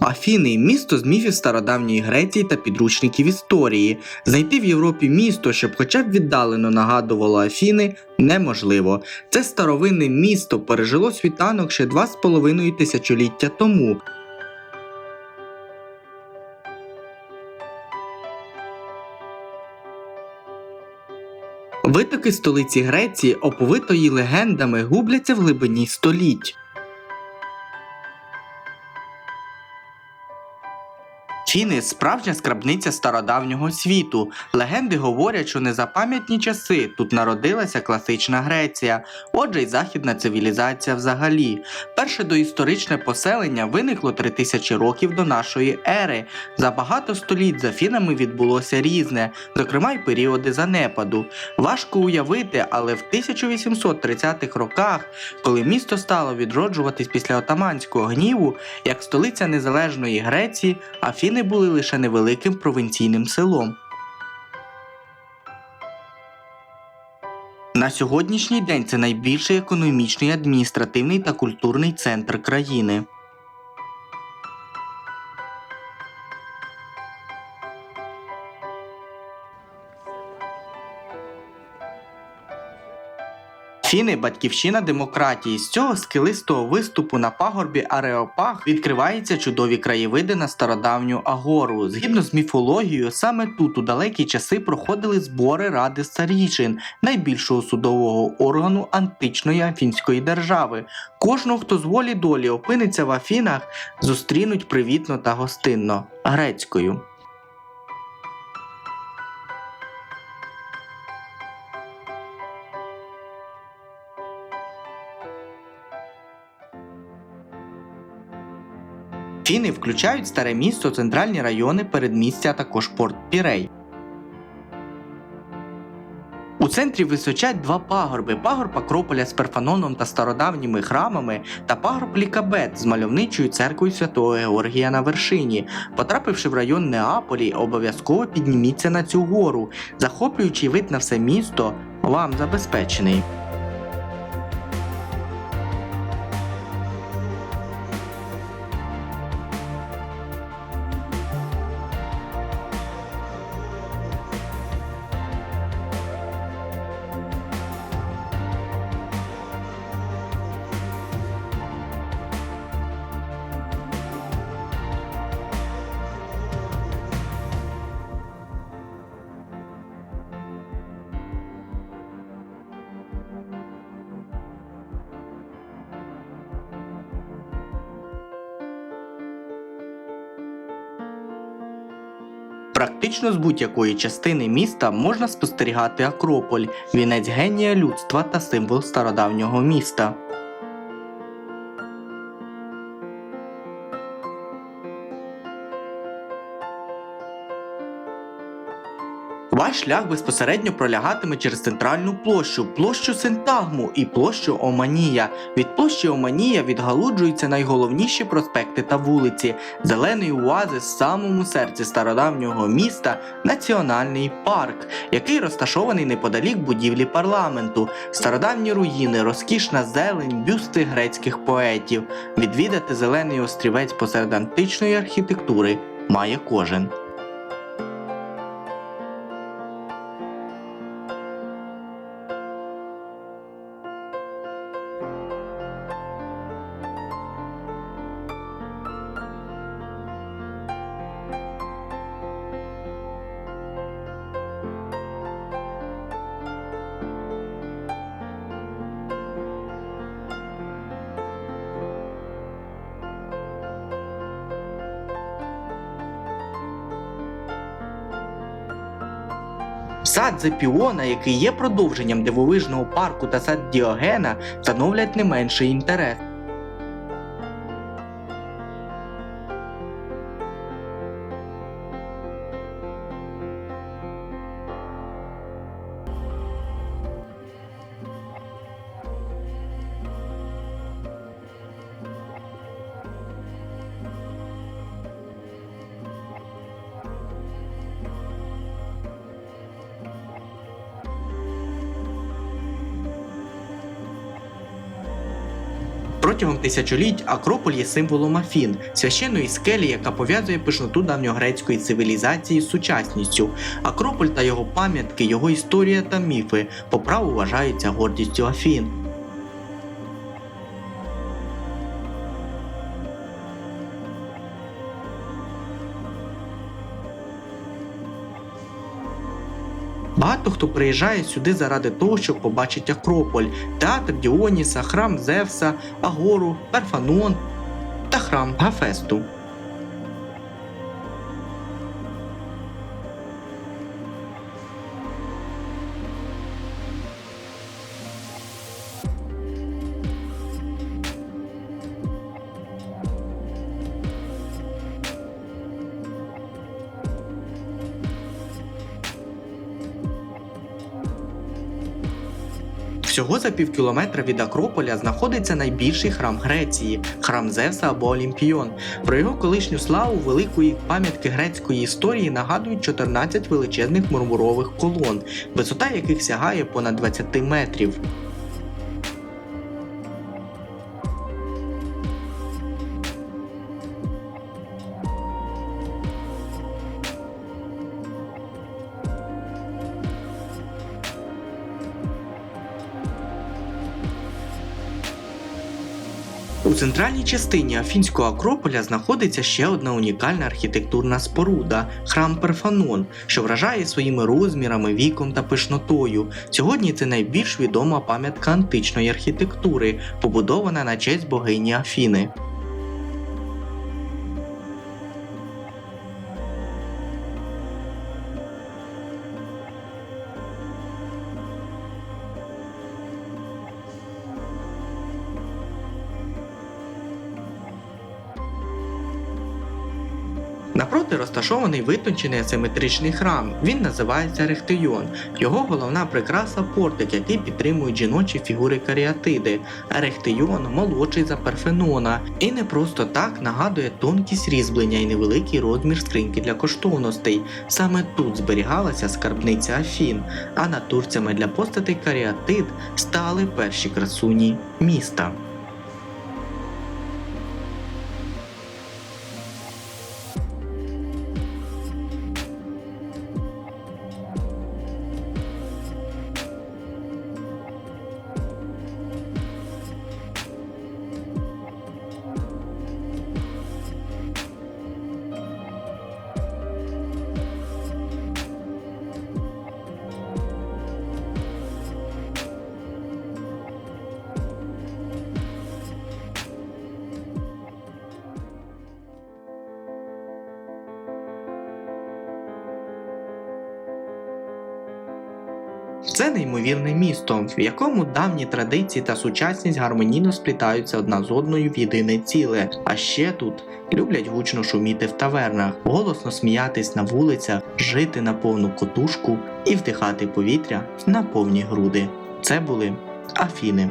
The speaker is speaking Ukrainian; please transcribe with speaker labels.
Speaker 1: Афіни місто з міфів стародавньої Греції та підручників історії. Знайти в Європі місто, щоб хоча б віддалено нагадувало Афіни, неможливо. Це старовинне місто пережило світанок ще два з половиною тисячоліття тому. Витоки столиці Греції, оповитої легендами, губляться в глибині століть. Фіни справжня скрабниця стародавнього світу. Легенди говорять, що незапам'ятні часи тут народилася класична Греція, отже й західна цивілізація взагалі. Перше доісторичне поселення виникло 3000 років до нашої ери. За багато століть за фінами відбулося різне, зокрема й періоди занепаду. Важко уявити, але в 1830-х роках, коли місто стало відроджуватись після отаманського гніву, як столиця незалежної Греції, Афіни були лише невеликим провінційним селом. На сьогоднішній день це найбільший економічний, адміністративний та культурний центр країни. Фіни батьківщина демократії. З цього скелистого виступу на пагорбі Ареопаг відкриваються чудові краєвиди на стародавню Агору. Згідно з міфологією, саме тут у далекі часи проходили збори ради старічин, найбільшого судового органу античної афінської держави. Кожного, хто з волі долі опиниться в Афінах, зустрінуть привітно та гостинно грецькою. Фіни включають старе місто, центральні райони, передмістя, а також порт Пірей. У центрі височать два пагорби: пагорб Акрополя з Перфаноном та стародавніми храмами, та пагорб Лікабет з мальовничою церквою святого Георгія на вершині. Потрапивши в район Неаполі, обов'язково підніміться на цю гору, захоплюючий вид на все місто вам забезпечений. Практично з будь-якої частини міста можна спостерігати Акрополь, вінець генія людства та символ стародавнього міста. Ваш шлях безпосередньо пролягатиме через центральну площу, площу Синтагму і площу Оманія. Від площі Оманія відгалуджуються найголовніші проспекти та вулиці, зелений оазис в самому серці стародавнього міста Національний парк, який розташований неподалік будівлі парламенту, стародавні руїни, розкішна зелень, бюсти грецьких поетів. Відвідати зелений острівець посеред античної архітектури має кожен. Сад Зепіона, який є продовженням дивовижного парку та сад Діогена, становлять не менший інтерес. Протягом тисячоліть Акрополь є символом Афін, священної скелі, яка пов'язує пишноту давньогрецької цивілізації з сучасністю. Акрополь та його пам'ятки, його історія та міфи по праву вважаються гордістю Афін. Багато хто приїжджає сюди заради того, щоб побачити Акрополь, театр Діоніса, храм Зевса, Агору, Перфанон та храм Гафесту. Всього за пів кілометра від Акрополя знаходиться найбільший храм Греції храм Зевса або Олімпіон. Про його колишню славу великої пам'ятки грецької історії нагадують 14 величезних мурмурових колон, висота яких сягає понад 20 метрів. У центральній частині Афінського Акрополя знаходиться ще одна унікальна архітектурна споруда храм Перфанон, що вражає своїми розмірами, віком та пишнотою. Сьогодні це найбільш відома пам'ятка античної архітектури, побудована на честь богині Афіни. Напроти розташований витончений асиметричний храм. Він називається Рехтийон. Його головна прикраса портик, який підтримують жіночі фігури каріатиди. Рехтийон молодший за Парфенона і не просто так нагадує тонкість різьблення і невеликий розмір скриньки для коштовностей. Саме тут зберігалася скарбниця Афін, а натурцями для постатей каріатид стали перші красуні міста. Це неймовірне місто, в якому давні традиції та сучасність гармонійно сплітаються одна з одною в єдине ціле. А ще тут люблять гучно шуміти в тавернах, голосно сміятись на вулицях, жити на повну котушку і вдихати повітря на повні груди. Це були Афіни.